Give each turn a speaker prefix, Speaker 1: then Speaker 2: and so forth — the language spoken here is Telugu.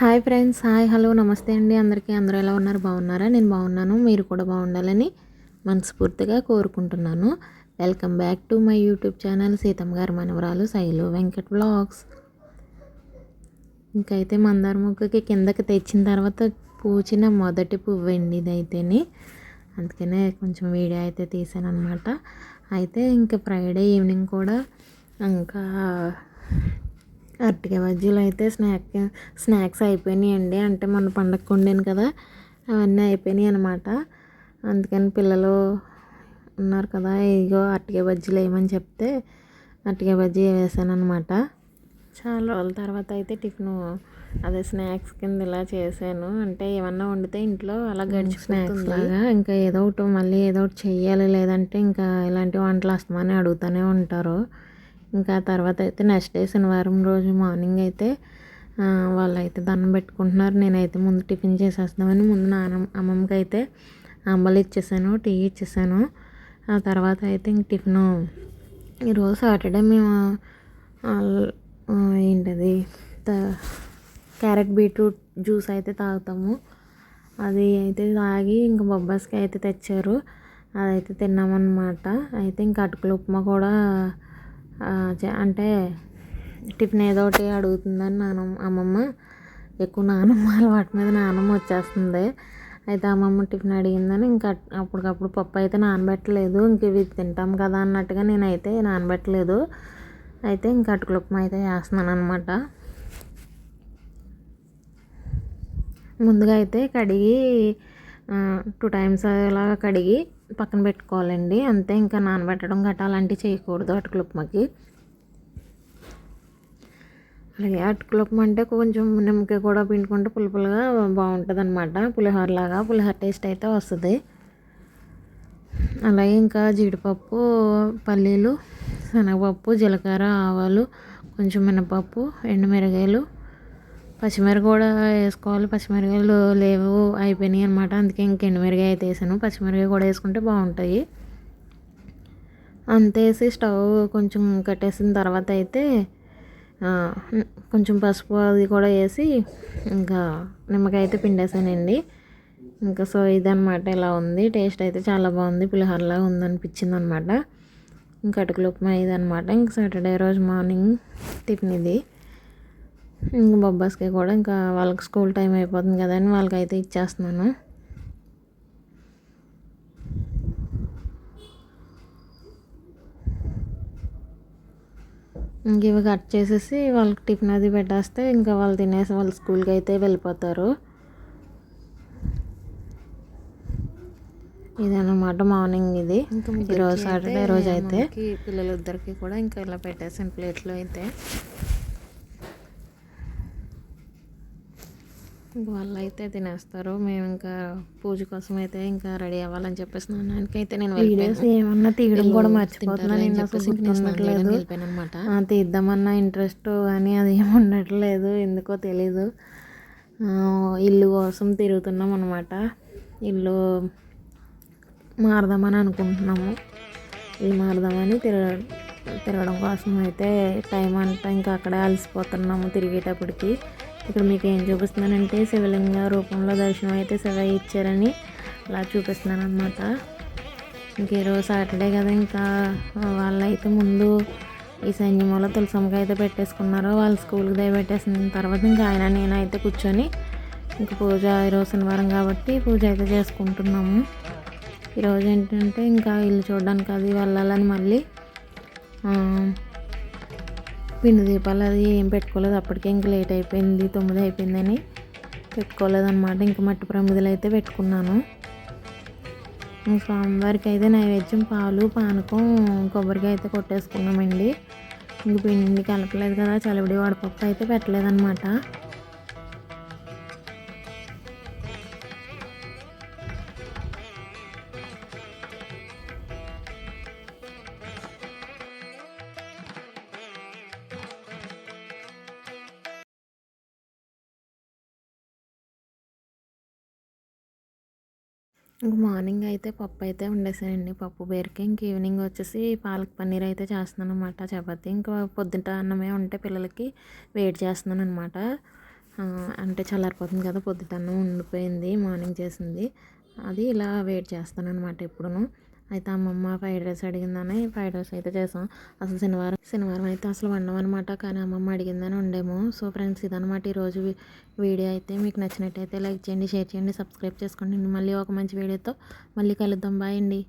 Speaker 1: హాయ్ ఫ్రెండ్స్ హాయ్ హలో నమస్తే అండి. అందరికీ అందరూ ఎలా ఉన్నారు? బాగున్నారా? నేను బాగున్నాను. మీరు కూడా బాగుండాలని మనస్ఫూర్తిగా కోరుకుంటున్నాను. Welcome back to my YouTube channel Seethamma గారి మనవరాలు శైలు వెంకట్ బ్లాగ్స్ ఇంకైతే మందార మొక్కకి కిందకి తెచ్చిన తర్వాత పూచిన మొదటి పువ్వు అండి ఇదైతేని అందుకనే కొంచెం వీడియో అయితే తీసాను అనమాట అయితే ఇంకా ఫ్రైడే ఈవినింగ్ కూడా ఇంకా అరటికాయ బజ్జీలు అయితే స్నాక్ స్నాక్స్ అయిపోయినాయి అండి అంటే మన పండగకు వండాను కదా అవన్నీ అయిపోయినాయి అనమాట అందుకని పిల్లలు ఉన్నారు కదా ఇగో అరటికాయ బజ్జీలు వేయమని చెప్తే అరటికాయ బజ్జీ వేసాను అనమాట చాలా రోజుల తర్వాత అయితే టిఫిన్ అదే స్నాక్స్ కింద ఇలా చేశాను. అంటే ఏమన్నా వండితే ఇంట్లో అలా గడిచి స్నాక్స్ లాగా ఇంకా ఏదో ఒకటి మళ్ళీ ఏదో ఒకటి చెయ్యాలి లేదంటే ఇంకా ఇలాంటి వంటలు వస్తామని అడుగుతూనే ఉంటారు. ఇంకా తర్వాత అయితే నెక్స్ట్ డే శనివారం రోజు మార్నింగ్ అయితే వాళ్ళైతే దండం పెట్టుకుంటున్నారు. నేనైతే ముందు టిఫిన్ చేసేస్తామని ముందు నాన్న అమ్మమ్మకి అయితే అంబలు ఇచ్చేసాను టీ ఇచ్చేసాను. ఆ తర్వాత అయితే ఇంక టిఫిన్. ఈరోజు సాటర్డే మేము ఏంటది క్యారెట్ బీట్రూట్ జ్యూస్ అయితే తాగుతాము. అది అయితే తాగి ఇంక బొబ్బాస్కి అయితే తెచ్చారు. అదైతే తిన్నామన్నమాట. అయితే ఇంక అటుకులు ఉప్మా కూడా అంటే టిఫిన్ ఏదో ఒకటి అడుగుతుందని నానమ్మ అమ్మమ్మ ఎక్కువ నానమ్మ అలవాటు మీద నానమ్మ వచ్చేస్తుంది. అయితే అమ్మమ్మ టిఫిన్ అడిగిందని ఇంకా అప్పటికప్పుడు పప్పు అయితే నానబెట్టలేదు ఇంక ఇవి తింటాం కదా అన్నట్టుగా నేనైతే నానబెట్టలేదు. అయితే ఇంకా అటుకులు ఉప్మా అయితే చేస్తున్నాను అనమాట ముందుగా అయితే కడిగి టూ టైమ్స్ అలా కడిగి పక్కన పెట్టుకోవాలండి. అంతే ఇంకా నానబెట్టడం గట్రా అలాంటివి చేయకూడదు అటుకుల ఉప్మాకి అలాగే అటుకుల ఉప్మా అంటే కొంచెం నిమ్మకాయ కూడా పిండుకుంటే పులుపులుగా బాగుంటుంది అనమాట పులిహోరలాగా పులిహోర టేస్ట్ అయితే వస్తుంది. అలాగే ఇంకా జీడిపప్పు పల్లీలు శనగపప్పు జీలకర్ర ఆవాలు కొంచెం మినపప్పు ఎండుమిరగాయలు పచ్చిమిరప కూడా వేసుకోవాలి. పచ్చిమిరకాయలు లేవు అయిపోయినాయి అనమాట అందుకే ఇంక ఎండుమిరకాయ అయితే వేసాను. పచ్చిమిరకాయ కూడా వేసుకుంటే బాగుంటాయి. అంతేసి స్టవ్ కొంచెం కట్టేసిన తర్వాత అయితే కొంచెం పసుపు అది కూడా వేసి ఇంకా నిమ్మకాయ అయితే పిండేసానండి. ఇంకా సో ఇదనమాట ఇలా ఉంది. టేస్ట్ అయితే చాలా బాగుంది. పులిహోరలా ఉందనిపించింది అనమాట ఇంకా అటుకులు ఉప్మా ఇదనమాట ఇంక సాటర్డే రోజు మార్నింగ్ టిఫిన్ ఇది. ఇంక బొబ్బాస్కి కూడా ఇంకా వాళ్ళకి స్కూల్ టైం అయిపోతుంది కదా అని వాళ్ళకైతే ఇచ్చేస్తున్నాను. ఇంక ఇవి కట్ చేసేసి వాళ్ళకి టిఫిన్ అది పెట్టేస్తే ఇంకా వాళ్ళు తినేసి వాళ్ళ స్కూల్కి అయితే వెళ్ళిపోతారు. ఇదన్నమాట మార్నింగ్ ఇది. ఈరోజు సాటర్డే రోజు అయితే పిల్లలిద్దరికి కూడా ఇంకా ఇలా పెట్టేసాను ప్లేట్లో అయితే. వాళ్ళు అయితే తినేస్తారు మేము ఇంకా పూజ కోసం అయితే ఇంకా రెడీ అవ్వాలని చెప్పేసి నాన్నకి అయితే నేను వీడియోస్ ఏమన్నా తీయడం కూడా మర్చిపోతున్నాను నేను అనమాట తీద్దామన్న ఇంట్రెస్ట్ కానీ అది ఏమి ఉండట్లేదు. ఎందుకో తెలీదు. ఇల్లు కోసం తిరుగుతున్నాం అనమాట ఇల్లు మారదామని అనుకుంటున్నాము. ఇల్లు మారదామని తిరగ తిరగడం కోసం అయితే టైం అంతా ఇంకా అక్కడే అలసిపోతున్నాము తిరిగేటప్పటికి. ఇక్కడ మీకు ఏం చూపిస్తున్నానంటే శివలింగ రూపంలో దర్శనం అయితే శివ ఇచ్చారని అలా చూపిస్తున్నాను అనమాట ఇంక ఈరోజు సాటర్డే కదా ఇంకా. వాళ్ళైతే ముందు ఈ సైన్యంలో తులసమ్మకి అయితే పెట్టేసుకున్నారు వాళ్ళు స్కూల్కి దయపెట్టేసిన తర్వాత ఇంకా ఆయన నేనైతే కూర్చొని ఇంక పూజ ఈరోజు శనివారం కాబట్టి పూజ అయితే చేసుకుంటున్నాము. ఈరోజు ఏంటంటే ఇంకా ఇల్లు చూడడానికి అది వెళ్ళాలని మళ్ళీ పిండి దీపాలు అది ఏం పెట్టుకోలేదు. అప్పటికే ఇంక లేట్ అయిపోయింది తొమ్మిది అయిపోయిందని పెట్టుకోలేదన్నమాట. ఇంక మట్టి ప్రమిదలు అయితే పెట్టుకున్నాను. స్వామివారికి అయితే నైవేద్యం పాలు పానకం కొబ్బరికాయ అయితే కొట్టేసుకున్నామండి. ఇంక పిండి కలపలేదు కదా చలివిడి వడపప్పు అయితే పెట్టలేదన్నమాట. ఇంక మార్నింగ్ అయితే పప్పు అయితే వండేసానండి. పప్పు బేరికి ఇంక ఈవినింగ్ వచ్చేసి పాలక్ పన్నీర్ అయితే చేస్తున్నాను అనమాట చపాతి ఇంకా పొద్దుట అన్నమే ఉంటే పిల్లలకి వేడి చేస్తున్నాను అనమాట అంటే చల్లారిపోతుంది కదా పొద్దుటన్నం ఉండిపోయింది మార్నింగ్ చేసింది. అది ఇలా వెయిట్ చేస్తాను అనమాట ఎప్పుడును. అయితే అమ్మమ్మ ఫ్రైడ్ రైస్ అడిగిందని ఫ్రైడ్ రైస్ అయితే చేసాం. అసలు శనివారం శనివారం అయితే అసలు వండం అనమాట కానీ అమ్మమ్మ అడిగిందని ఉండేము సో ఫ్రెండ్స్ ఇదనమాట ఈరోజు వీడియో అయితే. మీకు నచ్చినట్టయితే లైక్ చేయండి షేర్ చేయండి సబ్స్క్రైబ్ చేసుకోండి. మళ్ళీ ఒక మంచి వీడియోతో మళ్ళీ కలుద్దాం. బాయ్ అండి.